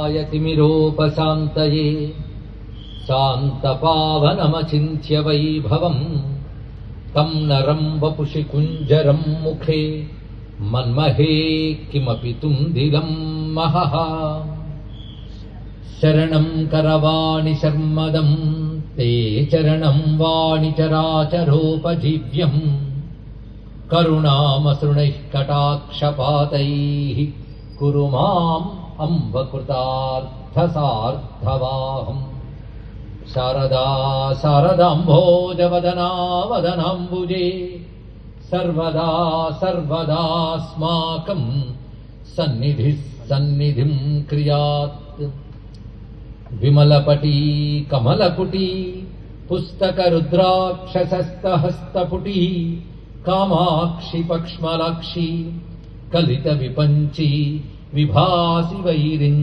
ज्ञानाञ्जनशलाकायतिमिरोपशान्तये शान्तपावनमचिन्त्य वैभवम्। तम् नरम् वपुषि कुञ्जरम् मुखे। मन्महे किमपि तुन्दिलम् महः। शरणम् करवाणि शर्मदम्। ते चरणम् वाणि चराचरोपजीव्यम्। करुणामसृणैः कटाक्षपातैः। कुरु माम् अम्बकृतार्थसार्थवाहम् शारदा शारदाम्भोजवदना वदनाम्बुजे सर्वदा सर्वदास्माकम् सन्निधिः सन्निधिम् क्रियात्। विमलपटी कमलकुटी पुस्तकरुद्राक्षसस्तहस्तपुटी कामाक्षि पक्ष्मलाक्षी कलितविपञ्ची विभासी वैरिम्